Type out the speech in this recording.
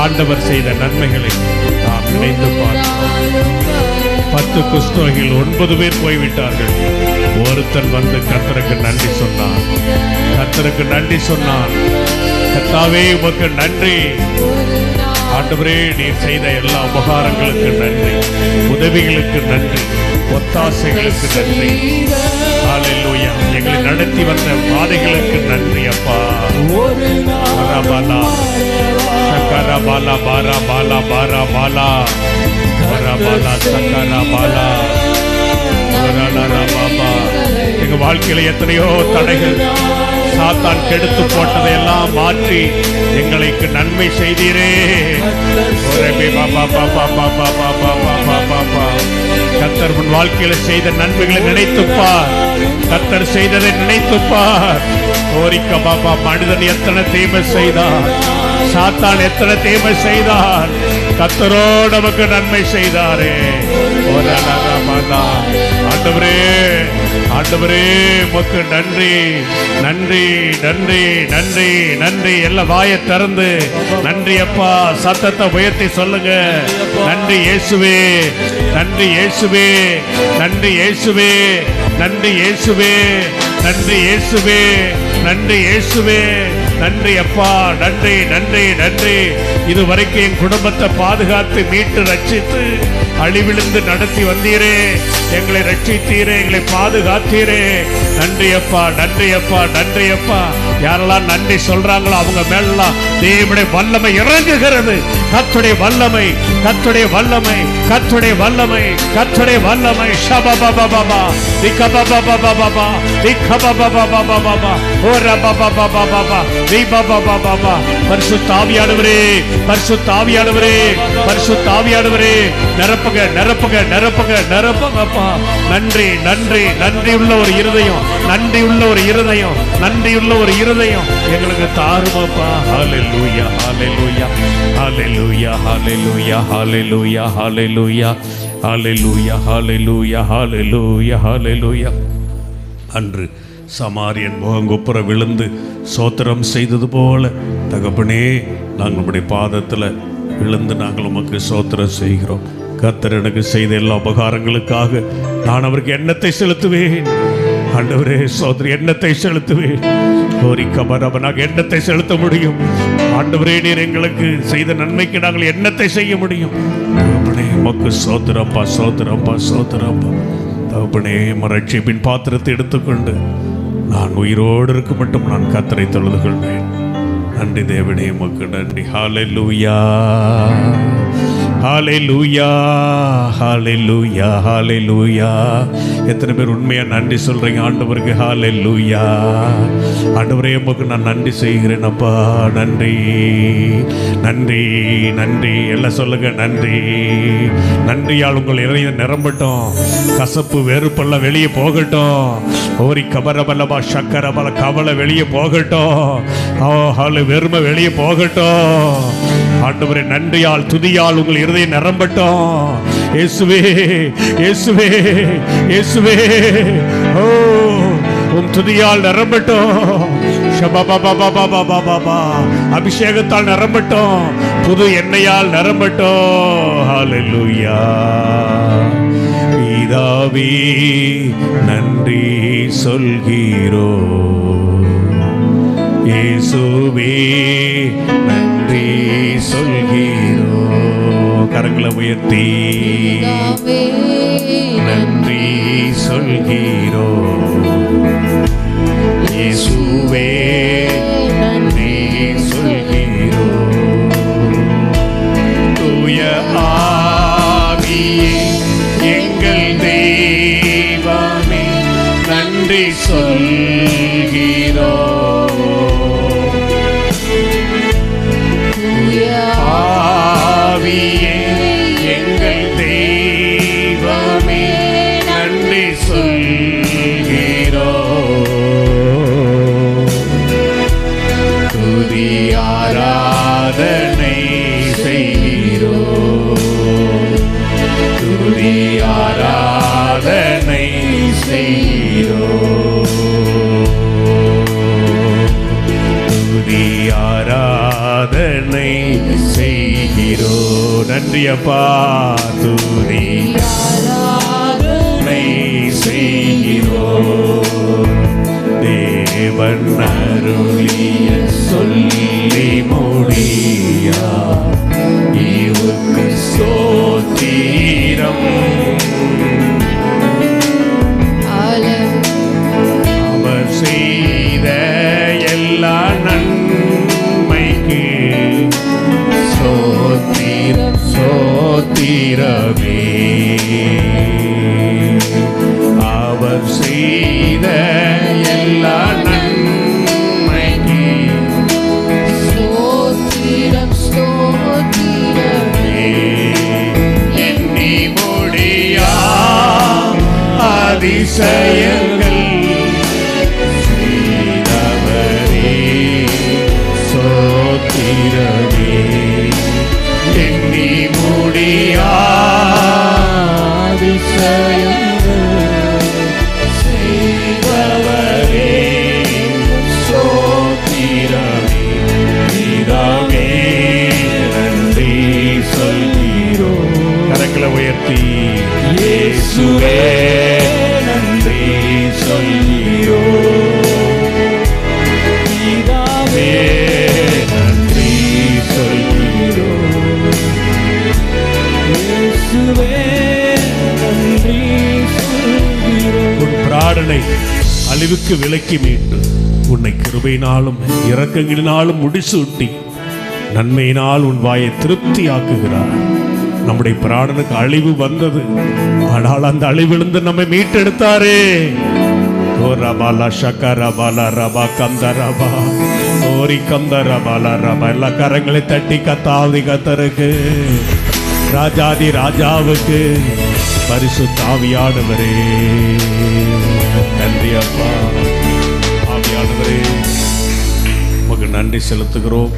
ஆண்டவர் செய்த நன்மைகளை நாம் நினைத்து பார்க்கிறோம் பத்து குஸ்தோகில் ஒன்பது பேர் போய்விட்டார்கள். ஒருத்தன் வந்து கத்தருக்கு நன்றி சொன்னான். கத்தருக்கு நன்றி சொன்னான். கத்தாவே உமக்கு நன்றி. ஆண்டவரே நீர் செய்த எல்லா உபகாரங்களுக்கு நன்றி. உதவிகளுக்கு நன்றி. ஒத்தாசைகளுக்கு நன்றி. எங்களை நடத்தி வந்த பாதைகளுக்கு நன்றி அப்பா. bala bara bala bara bala bara bala sakara bala எங்க வாழ்க்கையில எத்தனையோ தடைகள் சாத்தான் கெடுத்து போட்டதை எல்லாம் மாற்றி எங்களுக்கு நன்மை செய்தீரே. கத்தர் உன் வாழ்க்கையில செய்த நன்மைகளை நினைத்துப்பார். கத்தர் செய்ததை நினைத்துப்பார். கோரிக்க பாப்பா மனிதன் எத்தனை தீமை செய்தார்? சாத்தான் எத்தனை தீமை செய்தார்? கத்தரோ நமக்கு நன்மை செய்தாரே. ஓரலலா பாலா. ஆண்டவரே ஆண்டவரே உமக்கு நன்றி நன்றி நன்றி நன்றி நன்றி. எல்லாம் வாயை திறந்து நன்றி அப்பா சத்தத்தை உயர்த்தி சொல்லுங்க. நன்றி இயேசுவே நன்றி இயேசுவே நன்றி இயேசுவே நன்றி இயேசுவே நன்றி இயேசுவே நன்றி இயேசுவே. நன்றி அப்பா நன்றி நன்றி நன்றி. இதுவரைக்கும் என் குடும்பத்தை பாதுகாத்து மீட்டு ரட்சித்து அழிவிழுந்து நடத்தி வந்தீரே. எங்களை ரட்சித்தீரே எங்களை பாதுகாத்தீரே. நன்றியப்பா நன்றியப்பா நன்றியப்பா. யாரெல்லாம் நன்றி சொல்றாங்களோ அவங்க மேலாம் தேவனுடைய வல்லமை இறங்குகிறது. கத்துடைய வல்லமை கத்துடைய வல்லமை கத்துடைய வல்லமை கத்துடைய வல்லமை. ஷபபபபபா திகபபபபபா திகபபபபபபா ஓ ரபபபபபபா திபபபபபா பரிசுத்த ஆவியானவரே பரிசுத்த ஆவியானவரே பரிசுத்த ஆவியானவரே நிரப்புக நிரப்புக நிரப்புக நிரப்புங்கப்பா. நன்றி நன்றி நன்றி உள்ள ஒரு இருதயம் நன்றி உள்ள ஒரு இருதயம் நன்றி உள்ள ஒரு இருதயம். எங்களுக்கு தாருமாப்பா. ஹalleluya ஹalleluya ஹalleluya ஹalleluya ஹalleluya ஹalleluya ஹalleluya ஹalleluya ஹalleluya ஹalleluya. அன்று சமாரியன் முகங்குப்புற விழுந்து சோத்திரம் செய்தது போல. தகப்பனே நாங்கள் நம்முடைய பாதத்தில் விழுந்து நாங்கள் உமக்கு சோத்திரம் செய்கிறோம். கத்தர் எனக்கு செய்த எல்லா உபகாரங்களுக்காக நான் அவருக்கு எண்ணத்தை செலுத்துவேன். ஆண்டவரே சோதரி எண்ணத்தை செலுத்துவேன் கோரிக்கமரவ நாங்கள் எண்ணத்தை செலுத்த முடியும். ஆண்டவரே நீர் எங்களுக்கு செய்த நன்மைக்கு நாங்கள் எண்ணத்தை செய்ய முடியும். தகப்பனே உமக்கு சோதரப்பா சோதரப்பா சோத்திரப்பா. தகப்பனே மரட்சிப்பின் பாத்திரத்தை எடுத்துக்கொண்டு நான் உயிரோடு இருக்க மட்டும் நான் கத்தரை தொழுது கொள்வேன் நன்றி தேவனே உமக்கு நன்றி. ஹalleluya ஹாலெலூயா ஹாலெலூயா ஹாலெலூயா எத்தனை பேர் உண்மையாக நன்றி சொல்கிறீங்க ஆண்டவருக்கு ஹalleluya ஆண்டவரே உமக்கு நான் நன்றி செய்கிறேன் அப்பா. நன்றி நன்றி நன்றி. எல்லாம் சொல்லுங்க நன்றி. நன்றியால் உங்கள் இறைய நிரம்பட்டும். கசப்பு வெறுப்பெல்லாம் வெளியே போகட்டும். ஓரி கபரபலபா சக்கரபல கவலை வெளியே போகட்டும். ஓ ஹாலு வெறுமை வெளியே போகட்டும். ஆண்டவரே நன்றியால் துதியால் உங்கள் இருதயம் நிரம்பட்டும் இயேசுவே இயேசுவே இயேசுவே. ஓ உன் துதியால் நிரம்பட்டும் அபிஷேகத்தால் நரம்பட்டோம் புது எண்ணெயால் நிரம்பட்டும் பிதாவே நன்றி சொல்கிறோ ஏசுவே கரங்களை உயர்த்தி. நன்றி சொல்கிறோ இயேசுவே நன்றி அப்பா. துதி. செய்கிறோம். தேவன் அதிசயங்கள் செய்தவரே சோத்திரமே. எண்ணி முடியா செய்தவரே சோத்திரமே. இதமே நன்றி சொல்கிறோம். கரங்களை உயர்த்தி. இயேசுவே. நன்றி நன்றி சொல்கிறோம் உன் பிராடனை அழிவுக்கு விலக்கி மீட்டு உன்னை கிருபையினாலும் இரக்கங்களினாலும் முடிசூட்டி நன்மையினால் உன் வாயை திருப்தியாக்குகிறார். நம்முடைய பிராடனுக்கு அழிவு வந்தது. ஆனால் அந்த அழிவிலிருந்து நம்மை மீட்டெடுத்தாரே. ஓ ரபாலா ஷக்க ரபாலா ரபா கந்த ரபா. ஓரி கந்த ரபாலா ரபா. எல்லா கரங்களை தட்டி கத்தாவதி கத்தருக்கு. ராஜாதி ராஜாவுக்கு பரிசு தாவியானவரே நன்றி அப்பா. தாவியானவரே உமக்கு நன்றி செலுத்துகிறோம்.